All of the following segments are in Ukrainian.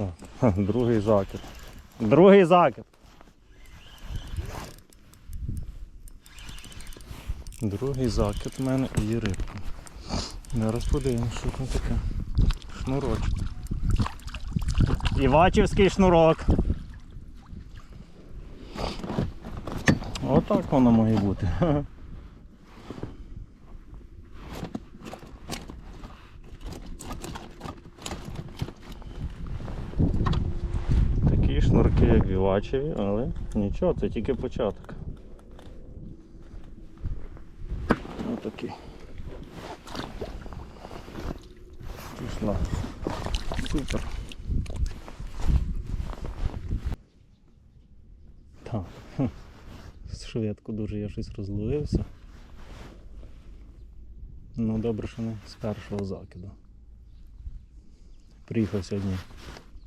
Так, другий закид. Другий закид. Другий закид в мене і рибка. Зараз подивимось, що там таке. Шнурочок. Івачівський шнурок. Отак воно має бути. Такі шнурки, як але нічого, це тільки початок. Отакий. Пішла. Супер. Так. Швидко дуже я щось розловився. Ну добре, що не з першого закиду. Приїхав сьогодні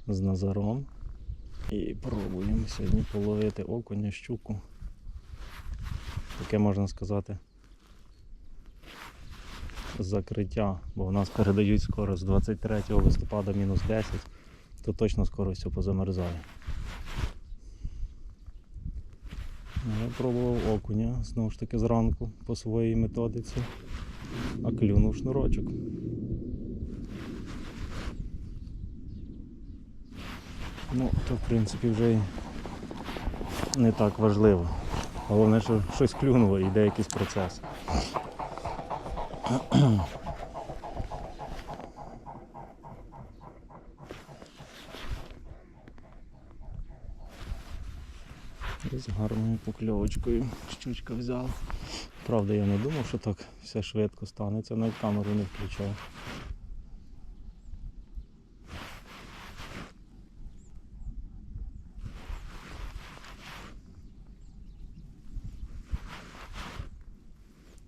з Назаром і пробуємо сьогодні половити окуня, щуку. Таке можна сказати. Закриття, бо в нас передають скоро з 23 листопада мінус 10, то точно скоро все позамерзає. Я пробував окуня знову ж таки зранку по своїй методиці, а клюнув шнурочок. Ну, то в принципі вже не так важливо. Головне, що щось клюнуло і йде якийсь процес. З гарною покльовочкою щучка взяла. Правда, я не думав, що так все швидко станеться, навіть камеру не включав.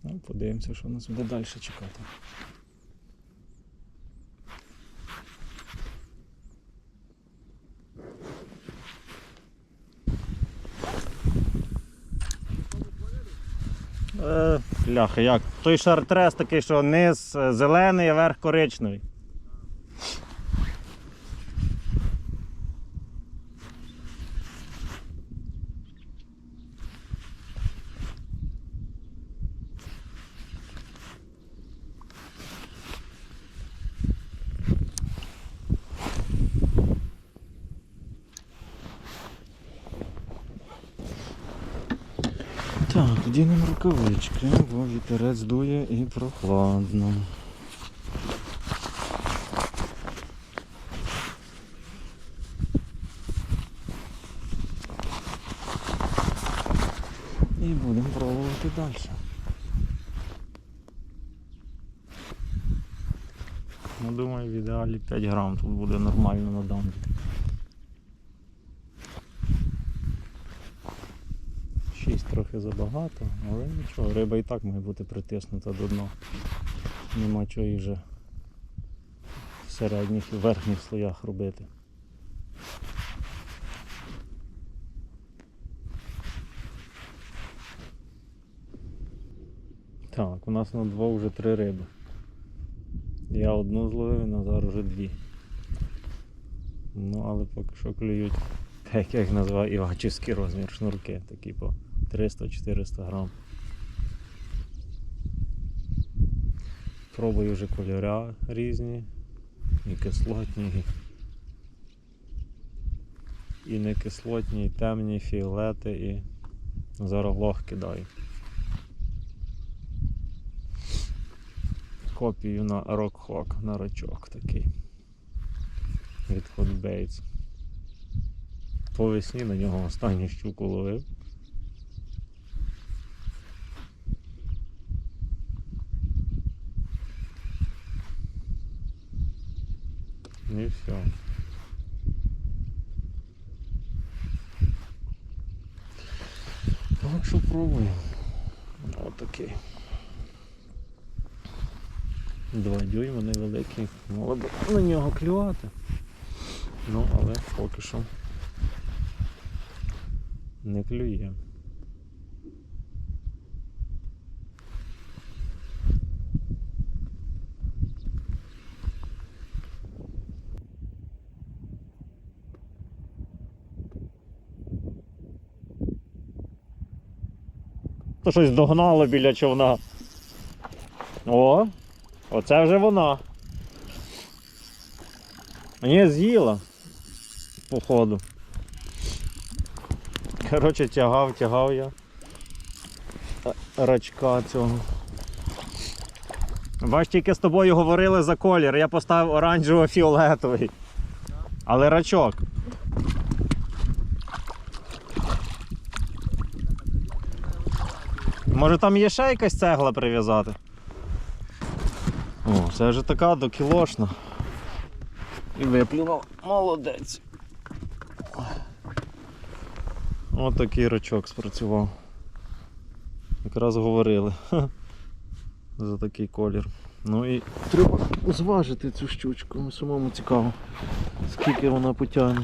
Ну, подивимося, що нас буде далі чекати. Е, Ляха, як? Той шартрес такий, що низ е, зелений, а верх коричневий. Так, вдінемо рукавички, бо вітерець дує і прохладно. І будемо пробувати далі. Ну, думаю, в ідеалі 5 грам тут буде нормально на дамбі. Трохи забагато, але нічого, риба і так має бути притиснута до дна. Нема чого її вже в середніх і верхніх слоях робити. Так, у нас на двох вже три риби. Я одну зловив, Назар вже дві. Ну, але поки що клюють, так як їх називаю, івачівський розмір шнурки, такі по 300-400 грам. Пробую вже кольори різні, і кислотні, і, не кислотні, і темні, фіолети, і зараз кидаю. Копію на Rock на рачок такий. Від Hot Baits. По весні на нього останню щуку ловив. І все. Так що пробуємо. Отакий. Два дюйма невеликий. Мало б на нього клювати. Ну, але поки що не клює. Щось догнало біля човна. О, оце вже вона. Ні, з'їла. Походу. Коротше, тягав, тягав я. Рачка цього. Бач, тільки з тобою говорили за колір, я поставив оранжево-фіолетовий. Але рачок. Може там є ще якась цегла прив'язати? О, це вже така докілошна. І виплюнув. Молодець. Ось такий рачок спрацював. Якраз говорили. За такий колір. Ну і треба зважити цю щучку, самому цікаво, скільки вона потягне.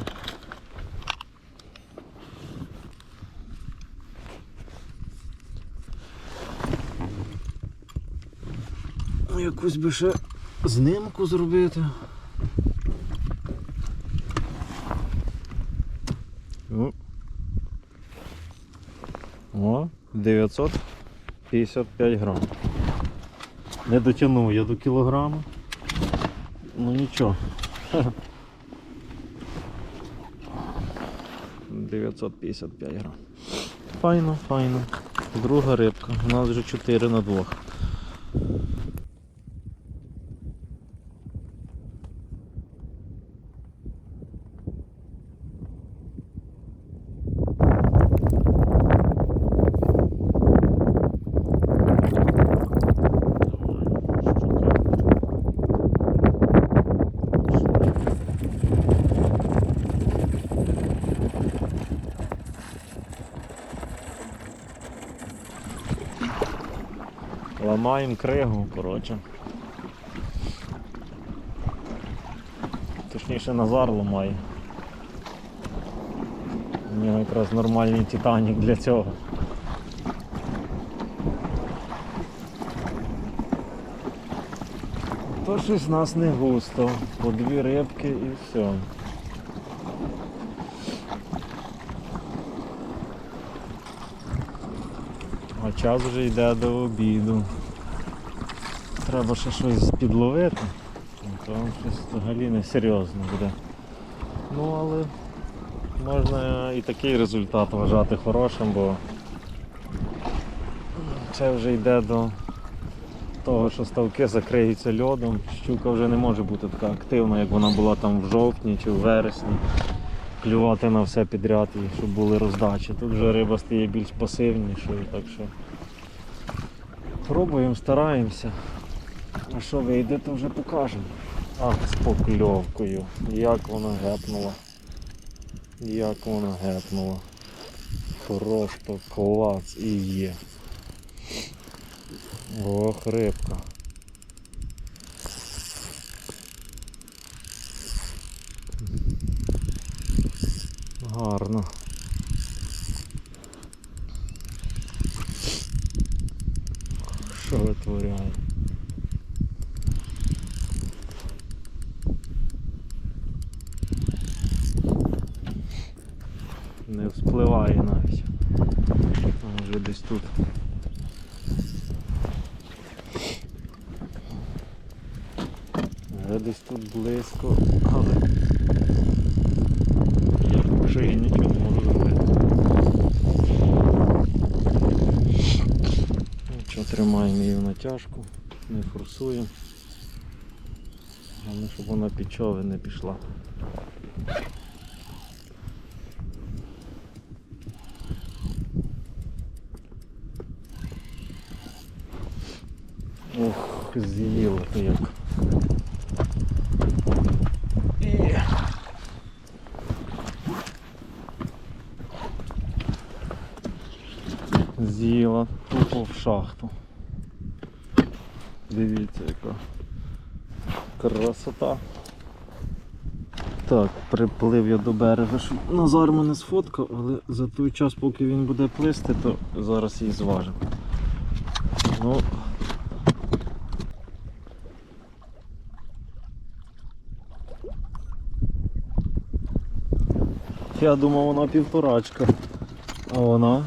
Якусь би ще знимку зробити. О, 955 грам. Не дотягнув я до кілограма. Ну нічого. 955 грам. Файно, файно. Друга рибка. У нас вже 4 на 2. Ламаємо кригу, коротше. Точніше Назар ламає. У нього якраз нормальний Титанік для цього. То щось в нас не густо. По дві рибки і все. А час вже йде до обіду. Треба ще щось підловити. То щось взагалі не серйозно буде. Ну але можна і такий результат вважати хорошим, бо це вже йде до того, що ставки закриються льодом. Щука вже не може бути така активна, як вона була там в жовтні чи в вересні. Клювати на все підряд і щоб були роздачі. Тут вже риба стає більш пасивнішою, так що пробуємо, стараємося. А що вийде, то вже покажемо. Ах, з покльовкою. Як вона гепнула. Як вона гепнула. Просто клац і є. Ох, рибка. Гарно. Що витворяє? Не вспливає навіть. А вже десь тут. Вже десь тут близько, але я вже я нічого не можу зробити. Нічого, тримаємо її в натяжку, не форсуємо. Головне, щоб вона під човен не пішла. Ох, з'їла то як. З'їла тупо в шахту. Дивіться яка красота. Так, приплив я до берега, щоб Назар мене сфоткав, але за той час, поки він буде плисти, то зараз її зважимо. Ну, Я думав вона півторачка. А вона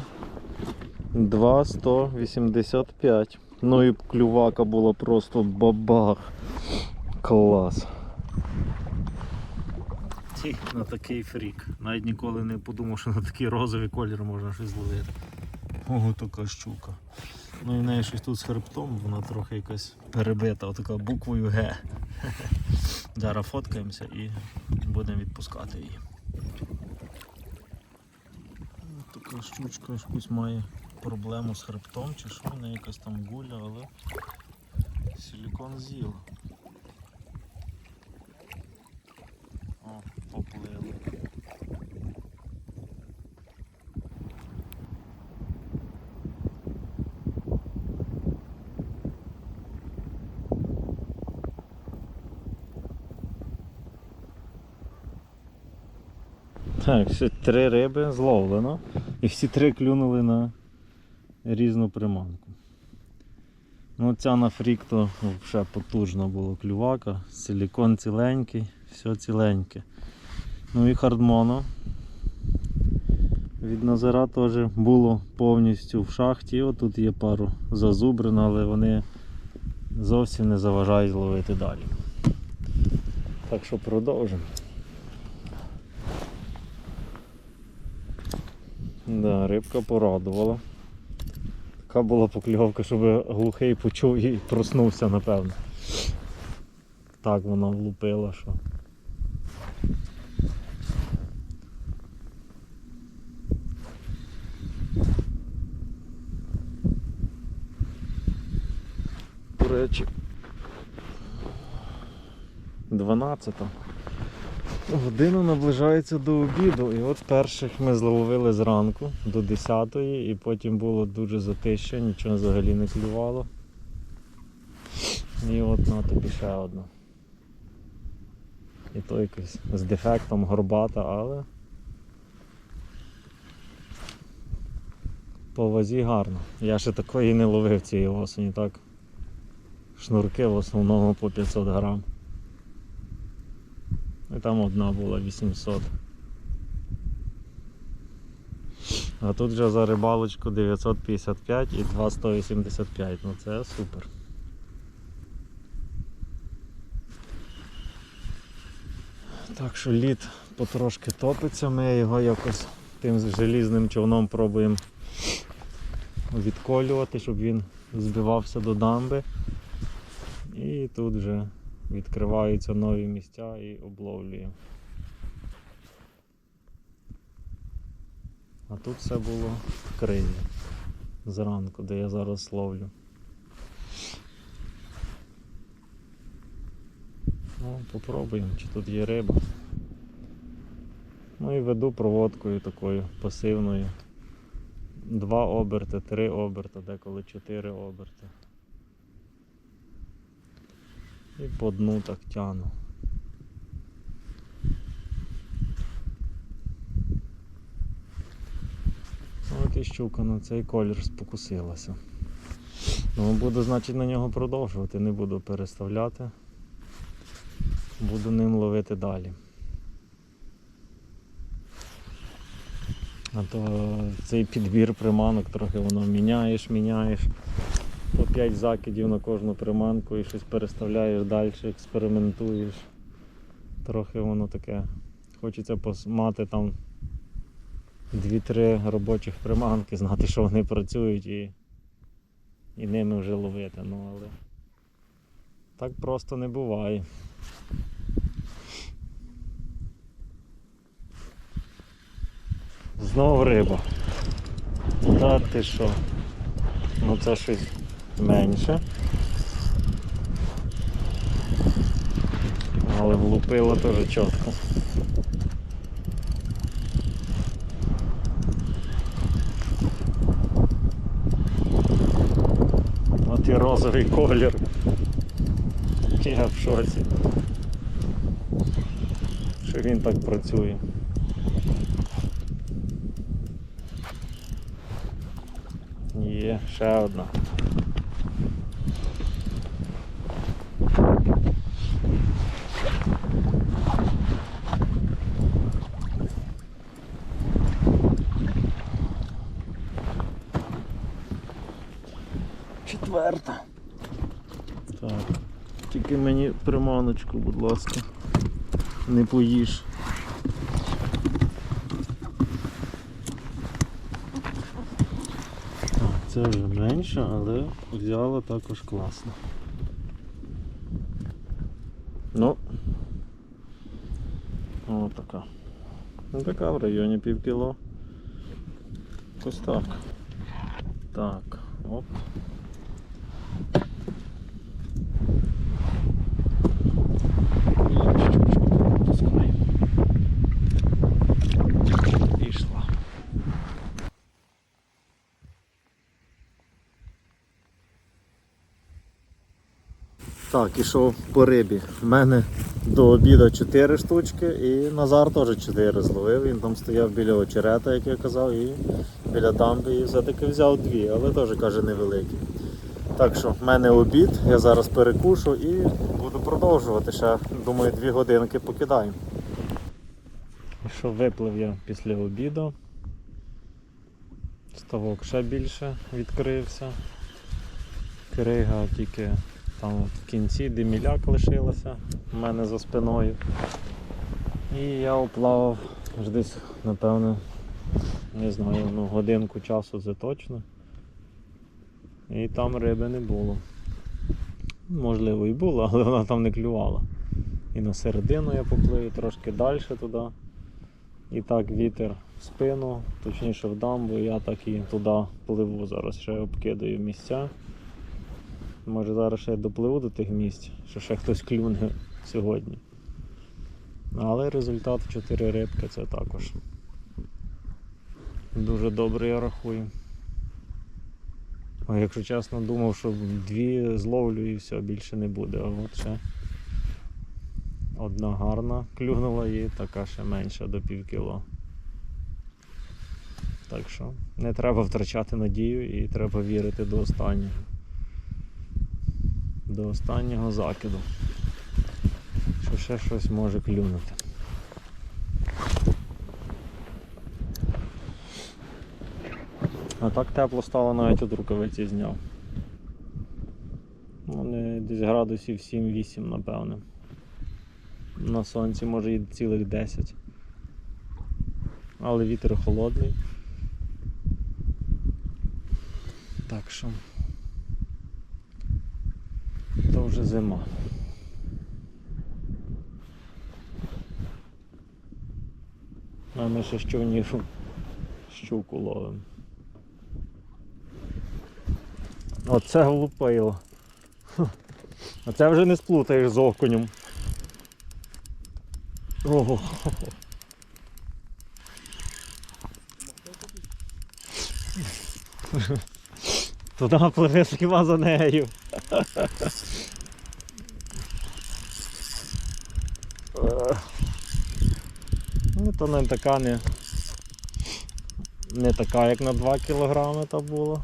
2,185. Ну і клювака була просто бабах. Клас. Ті, на такий фрік. Навіть ніколи не подумав, що на такий розовий колір можна щось зловити. Ого, така щука. Ну і в неї щось тут з хребтом, вона трохи якась перебита, отака буквою Г. Зараз фоткаємося і будемо відпускати її. Така щучка якусь має проблему з хребтом чи що, в якась там гуля, але силікон з'їла. О, поплили. Так, ще три риби зловлено. І всі три клюнули на різну приманку. Ну, ця на фрік то вже потужна була клювака, силікон ціленький, все ціленьке. Ну і хардмоно. Від Назара теж було повністю в шахті. Отут є пару зазубрин, але вони зовсім не заважають ловити далі. Так що продовжимо. Да, рибка порадувала. Така була покльовка, щоб глухий почув і проснувся, напевно. Так вона влупила, що. До речі. 12. Година наближається до обіду, і от перших ми зловили зранку до 10-ї, і потім було дуже затище, нічого взагалі не клювало. І от на тобі ще одна. І то якось з дефектом горбата, але по вазі гарно. Я ще такої не ловив цієї осені, так. Шнурки в основному по 500 грам. І там одна була 800. А тут вже за рибалочку 955 і 2,185. Ну це супер. Так що лід потрошки топиться, ми його якось тим желізним човном пробуємо відколювати, щоб він збивався до дамби. І тут вже відкриваються нові місця і обловлюємо. А тут все було в кризі зранку, де я зараз ловлю. Ну, попробуємо, чи тут є риба. Ну і веду проводкою такою пасивною. Два оберти, три оберти, деколи чотири оберти. І по дну так тяну. От і щука на цей колір спокусилася. Ну, буду, значить, на нього продовжувати, не буду переставляти. Буду ним ловити далі. А то цей підбір приманок трохи воно міняєш, міняєш по 5 закидів на кожну приманку і щось переставляєш далі, експериментуєш. Трохи воно таке. Хочеться мати там 2-3 робочих приманки, знати, що вони працюють і, і ними вже ловити. Ну але так просто не буває. Знову риба. Та ти що? Ну це щось менше. Але влупило теж чітко. От і розовий колір. Я в шоці. Що він так працює. Є, ще одна. Так. Тільки мені приманочку, будь ласка. Не поїж. Так, це вже менше, але взяла також класно. Ну. О, така. Ну така в районі пів кіло. Ось так. Так, оп. І щучку пропускаємо. Пішла. Так, ішов по рибі. У мене до обіду 4 штучки і Назар теж 4 зловив. Він там стояв біля очерета, як я казав, і біля дамби і все-таки взяв дві, але теж каже невеликі. Так що в мене обід, я зараз перекушу і буду продовжувати. Ще, думаю, 2 годинки покидаємо. І що виплив я після обіду. Ставок ще більше відкрився. Крига тільки там в кінці деміляк лишилася в мене за спиною. І я оплавав аж десь, напевно, не знаю, ну, годинку часу це точно. І там риби не було. Можливо і було, але вона там не клювала. І на середину я поплив, трошки далі туди. І так вітер в спину, точніше в дамбу, я так і туди пливу. Зараз ще обкидаю місця. Може зараз ще я допливу до тих місць, що ще хтось клюне сьогодні. Але результат 4 рибки це також. Дуже добре я рахую. А якщо чесно, думав, що дві зловлю і все, більше не буде. А от ще одна гарна клюнула і така ще менша до пів кіло. Так що не треба втрачати надію і треба вірити до останнього. До останнього закиду. Що ще щось може клюнути. А так тепло стало навіть от рукавиці зняв. Вони десь градусів 7-8, напевне. На сонці може і цілих 10. Але вітер холодний. Так що то вже зима. А ми ще щовнів щуку ловимо. Оце глупило. А це вже не сплутаєш з окунем. Ого. Туди пливе хіба за нею. То не така не. Не така, як на 2 кілограми та було.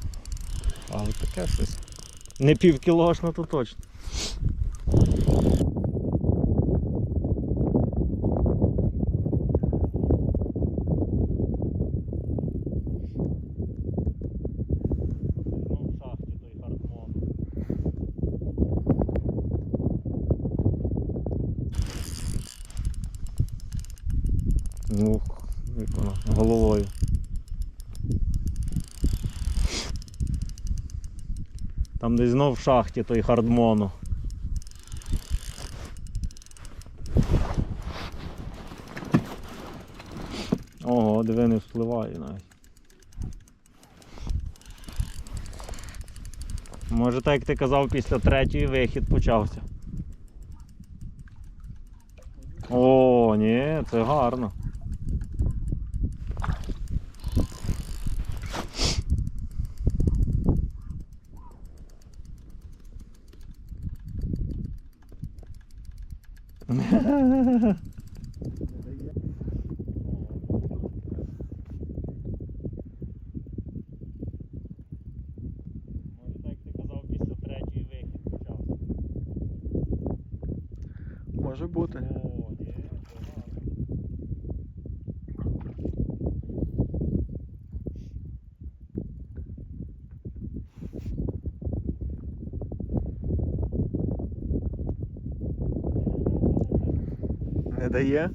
Але таке щось. Не пів кілошна, то точно. Ух, як воно, головою. Там десь знов в шахті той хардмону. Ого, диви не впливає навіть. Може так як ти казав, після третьої вихід почався. О, ні, це гарно. Може бути. Не дає?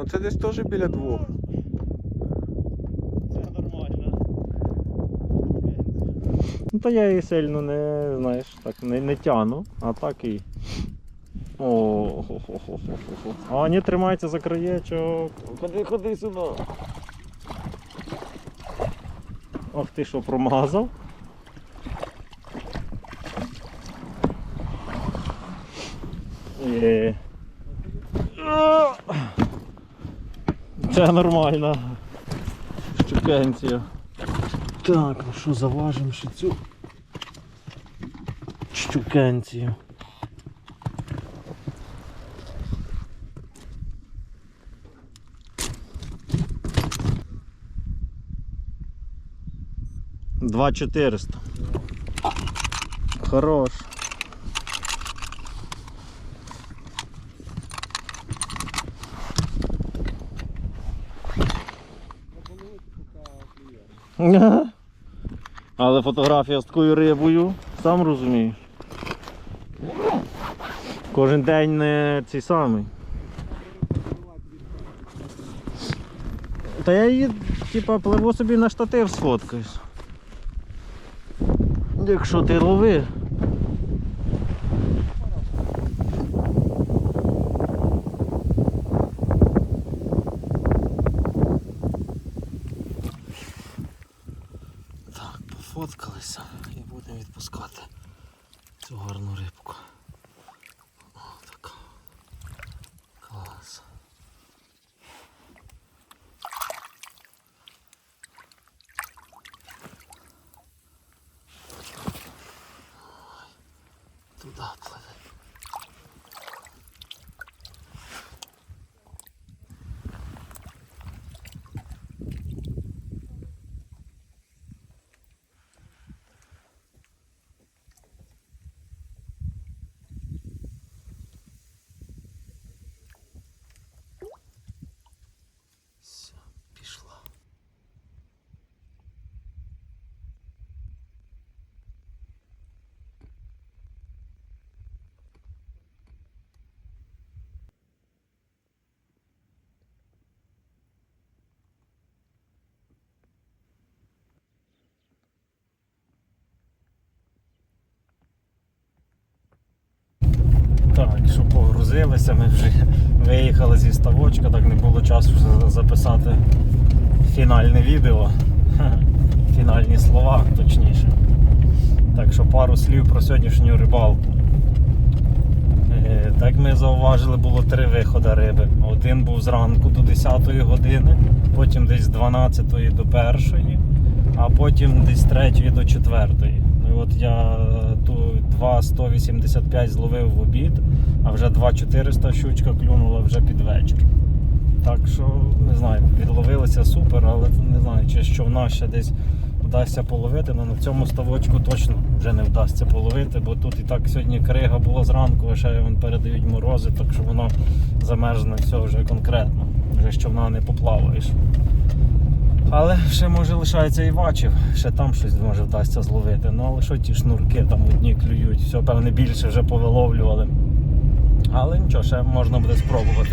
Ну це десь теж біля двох. Це нормально. Ну та я її сильно не, знаєш, так не, не тяну, а так і. О, хо хо хо хо А ні, тримається за краєчок. Ходи, ходи сюди. Ох ти що промазав. Є. А! Це нормально. Щукенція. Так, ну що, заважимо ще цю щукенцію. Два чотириста. Хорош. Але фотографія з такою рибою, сам розумієш. Кожен день не цей самий. Та я її, типа, пливу собі на штатив сфоткаюсь. Якщо ти лови. Так, пофоткалися і будемо відпускати цю гарну рибку. О, така. Клас. Ой, Туди пливе. Все, пішла. Так, що погрузилися, ми вже виїхали зі ставочка, так не було часу записати фінальне відео. Фінальні слова, точніше. Так що пару слів про сьогоднішню рибалку. Е, Так ми зауважили, було три виходи риби. Один був зранку до 10 години, потім десь з 12 до 1, а потім десь з 3 до 4. Ну от я 2,185 зловив в обід, а вже 2,400 щучка клюнула вже під вечір. Так що, не знаю, відловилися супер, але не знаю, чи що в нас ще десь вдасться половити, але на цьому ставочку точно вже не вдасться половити, бо тут і так сьогодні крига була зранку, а ще вон передають морози, так що воно замерзне все вже конкретно. Вже човна не поплаваєш. Але ще може лишається і вачів, ще там щось може вдасться зловити. Ну але що ті шнурки там одні клюють, все, певне більше вже повиловлювали. Але нічого, ще можна буде спробувати.